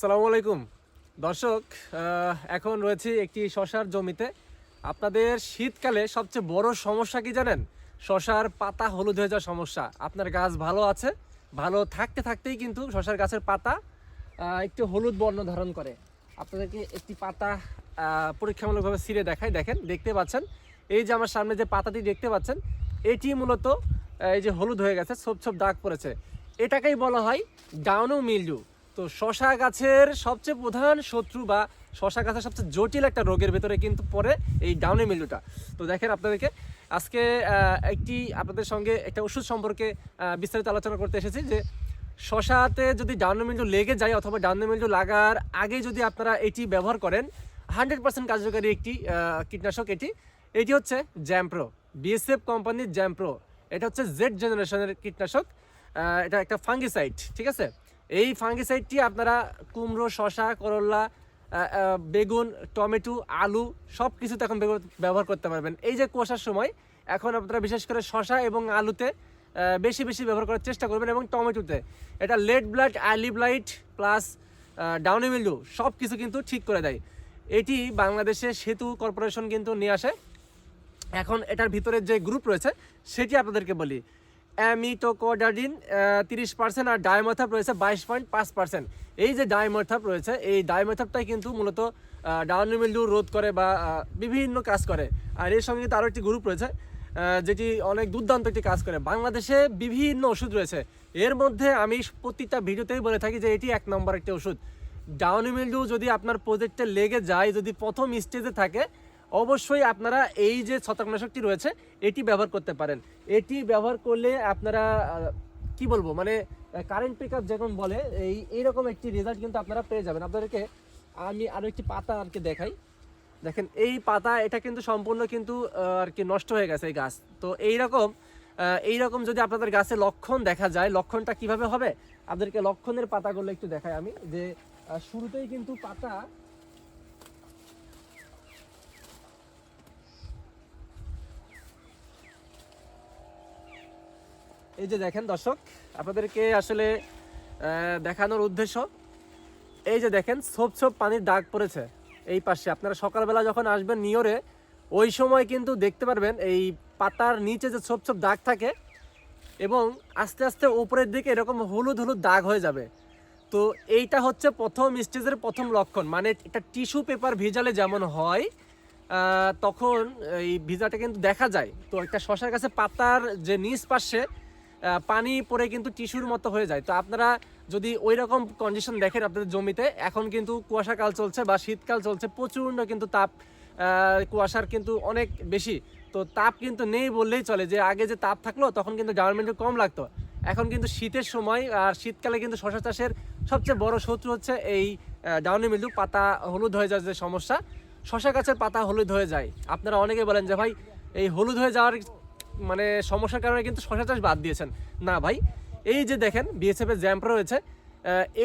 সালামু আলাইকুম। দর্শক এখন রয়েছি একটি শশার জমিতে। আপনাদের শীতকালে সবচেয়ে বড় সমস্যা কি জানেন? শশার পাতা হলুদ হয়ে যাওয়ার সমস্যা। আপনার গাছ ভালো আছে, ভালো থাকতে থাকতেই কিন্তু শশার গাছের পাতা একটু হলুদ বর্ণ ধারণ করে। আপনাদেরকে একটি পাতা পরীক্ষামূলকভাবে ছিঁড়ে দেখায় দেখেন, দেখতে পাচ্ছেন? এই যে আমার সামনে যে পাতাটি দেখতে পাচ্ছেন, এটি মূলত এই যে হলুদ হয়ে গেছে, ছোপ ছোপ দাগ পড়েছে। এটাকেই বলা হয় ডাউনো মিল্ডু। তো শশা গাছের সবচেয়ে প্রধান শত্রু বা শশা গাছের সবচেয়ে জটিল একটা রোগের ভেতরে কিন্তু পরে এই ডাউনি মিল্ডুটা তো দেখেন আপনাদেরকে, আজকে একটি আপনাদের সঙ্গে একটা ওষুধ সম্পর্কে বিস্তারিত আলোচনা করতে এসেছি যে শশাতে যদি ডাউনি মিল্ডু লেগে যায় অথবা ডাউনি মিল্ডু লাগার আগে যদি আপনারা এটি ব্যবহার করেন, হান্ড্রেড পার্সেন্ট কার্যকারী একটি কীটনাশক এটি। এটি হচ্ছে জ্যাম্প্রো, বিএসএফ কোম্পানির জ্যাম্প্রো। এটা হচ্ছে জেড জেনারেশনের কীটনাশক এটা একটা ফাঙ্গিসাইড, ঠিক আছে? এই ফাঙ্গিসাইডটি আপনারা কুমড়ো শশা করলা আহ, আহ, বেগুন টমেটো আলু সব কিছুতে এখন ব্যবহার- করতে পারবেন। এই যে কুয়াশার সময় এখন আপনারা বিশেষ করে শশা এবং আলুতে বেশি বেশি ব্যবহার করার চেষ্টা করবেন এবং টমেটোতে। এটা late blight early blight plus downy mildew সব কিছু কিন্তু ঠিক করে দেয়। এটি বাংলাদেশে সেতু কর্পোরেশন কিন্তু নিয়ে আসে। এখন এটার ভিতরে যে গ্রুপ রয়েছে সেটি আপনাদেরকে বলি। অ্যামিটোকোডাডিন তিরিশ পার্সেন্ট আর ডায়মথাপ রয়েছে বাইশ পয়েন্ট পাঁচ পার্সেন্ট এই যে ডায়মথাপ রয়েছে, এই ডায়মথাপটাই কিন্তু মূলত ডাউন মিল্ডু রোধ করে বা বিভিন্ন কাজ করে। আর এর সঙ্গে কিন্তু আরও একটি গ্রুপ রয়েছে যেটি অনেক দুর্দান্ত একটি কাজ করে। বাংলাদেশে বিভিন্ন ওষুধ রয়েছে। এর মধ্যে আমি প্রতিটা ভিডিওতেই বলে থাকি যে এটি এক নম্বর একটি ওষুধ। ডাউনি মিল্ডু যদি আপনার প্রজেক্টে লেগে যায়, যদি প্রথম স্টেজে থাকে অবশ্যই আপনারা এই যে ছত্রাকনাশকটি রয়েছে, এটি ব্যবহার করতে পারেন। এটি ব্যবহার করলে আপনারা কি বলব মানে কারেন্ট পিক আপ যেরকম বলে, এই, এইরকম একটি রেজাল্ট কিন্তু আপনারা পেয়ে যাবেন। আপনাদেরকে আমি আরও একটি পাতা আর কি দেখাই। দেখেন, এই পাতা, এটা কিন্তু সম্পূর্ণ কিন্তু আর কি নষ্ট হয়ে গেছে এই গাছ। তো এইরকম এইরকম যদি আপনাদের গাছে লক্ষণ দেখা যায়, লক্ষণটা কীভাবে হবে? আপনাদেরকে লক্ষণের পাতাগুলো একটু দেখাই আমি, যে শুরুতেই কিন্তু পাতা এই যে দেখেন দর্শক, আপনাদেরকে আসলে দেখানোর উদ্দেশ্য, এই যে দেখেন ছোপ ছোপ পানির দাগ পড়েছে এই পাশে। আপনারা সকালবেলা যখন আসবেন নিয়রে ওই সময় কিন্তু দেখতে পারবেন এই পাতার নিচে যে ছোপ ছোপ দাগ থাকে এবং আস্তে আস্তে উপরের দিকে এরকম হলুদ হলুদ দাগ হয়ে যাবে। তো এইটা হচ্ছে প্রথম স্টেজের প্রথম লক্ষণ মানে এটা টিস্যু পেপার ভিজালে যেমন হয় তখন এই ভিজাটা কিন্তু দেখা যায়। তো একটা শশার কাছে পাতার যে নিচ পাশে পানি পড়ে কিন্তু টিস্যুর মতো হয়ে যায়। তো আপনারা যদি ওই রকম কন্ডিশন দেখেন আপনাদের জমিতে, এখন কিন্তু কুয়াশাকাল চলছে বা শীতকাল চলছে, প্রচণ্ড কিন্তু তাপ কুয়াশার কিন্তু অনেক বেশি। তো তাপ কিন্তু নেই বললেই চলে যে আগে যে তাপ থাকল, তখন কিন্তু গভর্নমেন্টে কম লাগতো। এখন কিন্তু শীতের সময় আর শীতকালে কিন্তু শশা চাষের সবচেয়ে বড় শত্রু হচ্ছে এই ডাউনি মিল্ডু পাতা হলুদ হয়ে যাওয়ার যে সমস্যা। শশা গাছের পাতা হলুদ হয়ে যায়। আপনারা অনেকে বলেন যে ভাই, এই হলুদ হয়ে যাওয়ার মানে সমস্যার কারণে কিন্তু শশা চাষ বাদ দিয়েছেন। না ভাই, এই যে দেখেন বিএসএফ এর জ্যাম্প রয়েছে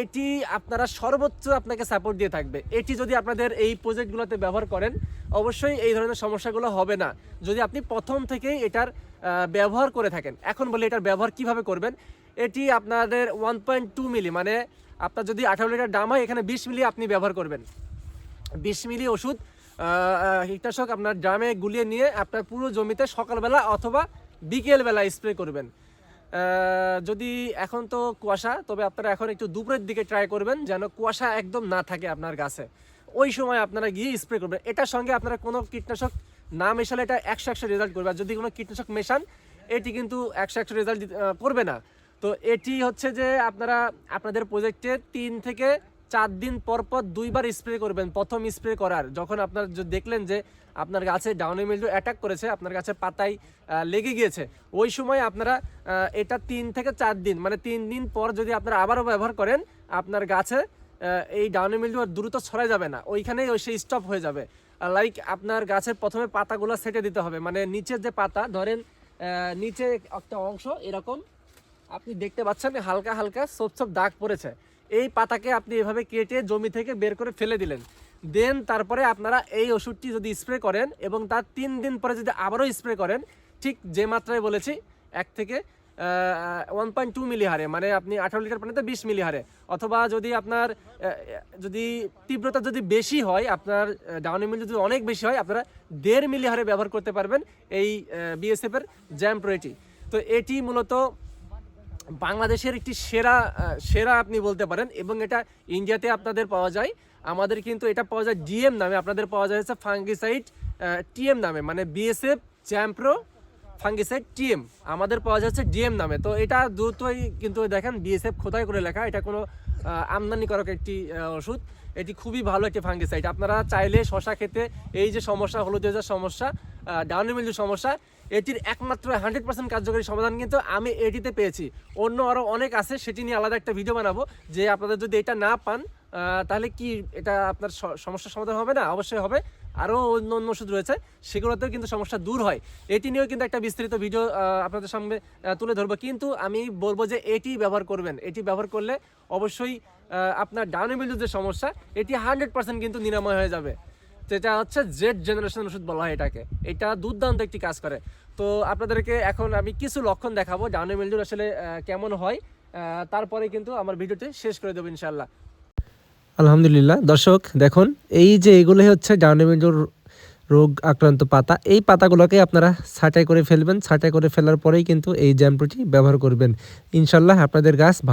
এটি আপনারা সর্বোচ্চ আপনাকে সাপোর্ট দিয়ে থাকবে। এটি যদি আপনাদের এই প্রজেক্টগুলোতে ব্যবহার করেন, অবশ্যই এই ধরনের সমস্যাগুলো হবে না। যদি আপনি প্রথম থেকেই এটার ব্যবহার করে থাকেন, এখন বলি এটার ব্যবহার কীভাবে করবেন, এটি আপনাদের ওয়ান পয়েন্ট টু মিলি মানে আপনার যদি আঠারো লিটার দাম হয়, এখানে বিশ মিলি আপনি ব্যবহার করবেন। বিশ মিলি ওষুধ কীটনাশক আপনার ড্রামে গুলিয়ে নিয়ে আপনার পুরো জমিতে সকালবেলা অথবা বিকেলবেলা স্প্রে করবেন। যদি এখন তো কুয়াশা, তবে আপনারা এখন একটু দুপুরের দিকে ট্রাই করবেন যেন কুয়াশা একদম না থাকে আপনার গাছে। ওই সময় আপনারা গিয়ে স্প্রে করবেন। এটার সঙ্গে আপনারা কোনো কীটনাশক না মেশালে এটা একশো একশো রেজাল্ট করবে। আর যদি কোনো কীটনাশক মেশান, এটি কিন্তু একশো একশো রেজাল্ট করবে না। তো এটি হচ্ছে যে আপনারা, আপনাদের প্রজেক্টে তিন থেকে চার দিন পর পর দুইবার স্প্রে করবেন। প্রথম স্প্রে করার। যখন আপনার দেখলেন যে আপনার গাছে ডাউনি মিল্ডু অ্যাটাক করেছে, আপনার গাছে পাতায় লেগে গিয়েছে, ওই সময় আপনারা এটা তিন থেকে চার দিন মানে তিন দিন পর যদি আপনারা আবারও ব্যবহার করেন, আপনার গাছে এই ডাউনি মিল্ডু আর দ্রুত ছড়া যাবে না। ওইখানেই ওই সেই স্টপ হয়ে যাবে। লাইক আপনার গাছের প্রথমে পাতাগুলো সেটে দিতে হবে। মানে নিচের যে পাতা, ধরেন নিচে একটা অংশ এরকম, আপনি দেখতে পাচ্ছেন হালকা হালকা ছোপ ছোপ দাগ পড়েছে। এই পাতাকে আপনি এভাবে কেটে জমি থেকে বের করে ফেলে দিলেন। দেন তারপরে আপনারা এই ওষুধটি যদি স্প্রে করেন এবং তার তিন দিন পরে যদি আবারও স্প্রে করেন, ঠিক যে মাত্রায় বলেছি, এক থেকে ওয়ান পয়েন্ট টু মিলি হারে মানে আপনি আঠারো লিটার পানিতে বিশ মিলি হারে অথবা যদি আপনার যদি তীব্রতা যদি বেশি হয়, আপনার ডাউনি মিল যদি অনেক বেশি হয়, আপনারা দেড় মিলি হারে ব্যবহার করতে পারবেন এই বিএসএফের জ্যাম প্রোয়েটি তো এটি মূলত বাংলাদেশের একটি সেরা সেরা আপনি বলতে পারেন, এবং এটা ইন্ডিয়াতে আপনাদের পাওয়া যায়। আমাদের কিন্তু এটা পাওয়া যায় ডিএম নামে, আপনাদের পাওয়া যায় হচ্ছে ফাঙ্গিসাইড টিএম নামে মানে বিএসএফ, চ্যাম্প্রো, ফাঙ্গিসাইড, টিএম। আমাদের পাওয়া যাচ্ছে ডিএম নামে। তো এটা দ্রুতই কিন্তু দেখেন বিএসএফ খোদাই করে লেখা, এটা কোনো আমদানিকারক একটি ওষুধ। এটি খুবই ভালো একটি ফাঙ্গিসাইড। আপনারা চাইলে শশা খেতে, এই যে সমস্যা হলুদ যাওয়ার সমস্যা ডাউনি সমস্যা এটির একমাত্র হান্ড্রেড পার্সেন্ট কার্যকরী সমাধান কিন্তু আমি এটিতে পেয়েছি। অন্য আরও অনেক আছে, সেটি নিয়ে আলাদা একটা ভিডিও বানাবো, যে আপনাদের যদি এটা না পান তাহলে কি এটা আপনার সমস্যার সমাধান হবে না? অবশ্যই হবে। আরও অন্য অন্য ওষুধ রয়েছে, সেগুলোতেও কিন্তু সমস্যা দূর হয়। এটি নিয়েও কিন্তু একটা বিস্তারিত ভিডিও আপনাদের সামনে তুলে ধরবো। কিন্তু আমি বলব যে এটি ব্যবহার করবেন। এটি ব্যবহার করলে অবশ্যই আপনার ডাউনি মিলজুর যে সমস্যা, এটি হান্ড্রেড পার্সেন্ট কিন্তু নিরাময় হয়ে যাবে। যেটা হচ্ছে জেড জেনারেশন ওষুধ বলা হয় এটাকে। এটা দুর্দান্ত একটি কাজ করে। তো আপনাদেরকে এখন আমি কিছু লক্ষণ দেখাবো ডাউনি মিলজুর আসলে কেমন হয় তারপরে কিন্তু আমার ভিডিওটি শেষ করে দেবো ইনশাল্লাহ আলহামদুলিল্লাহ, দর্শক দেখুন, এই যে এগুলো হচ্ছে ডাউনি মিলজুর রোগ আক্রান্ত পাতা। এই পাতাগুলোকে আপনারা ছাঁটাই করে ফেলবেন, ছাঁটাই করে ফেলার পরেই কিন্তু এই জ্যাম্পুটি ব্যবহার করবেন। ইনশাল্লাহ আপনাদের গাছ ভালো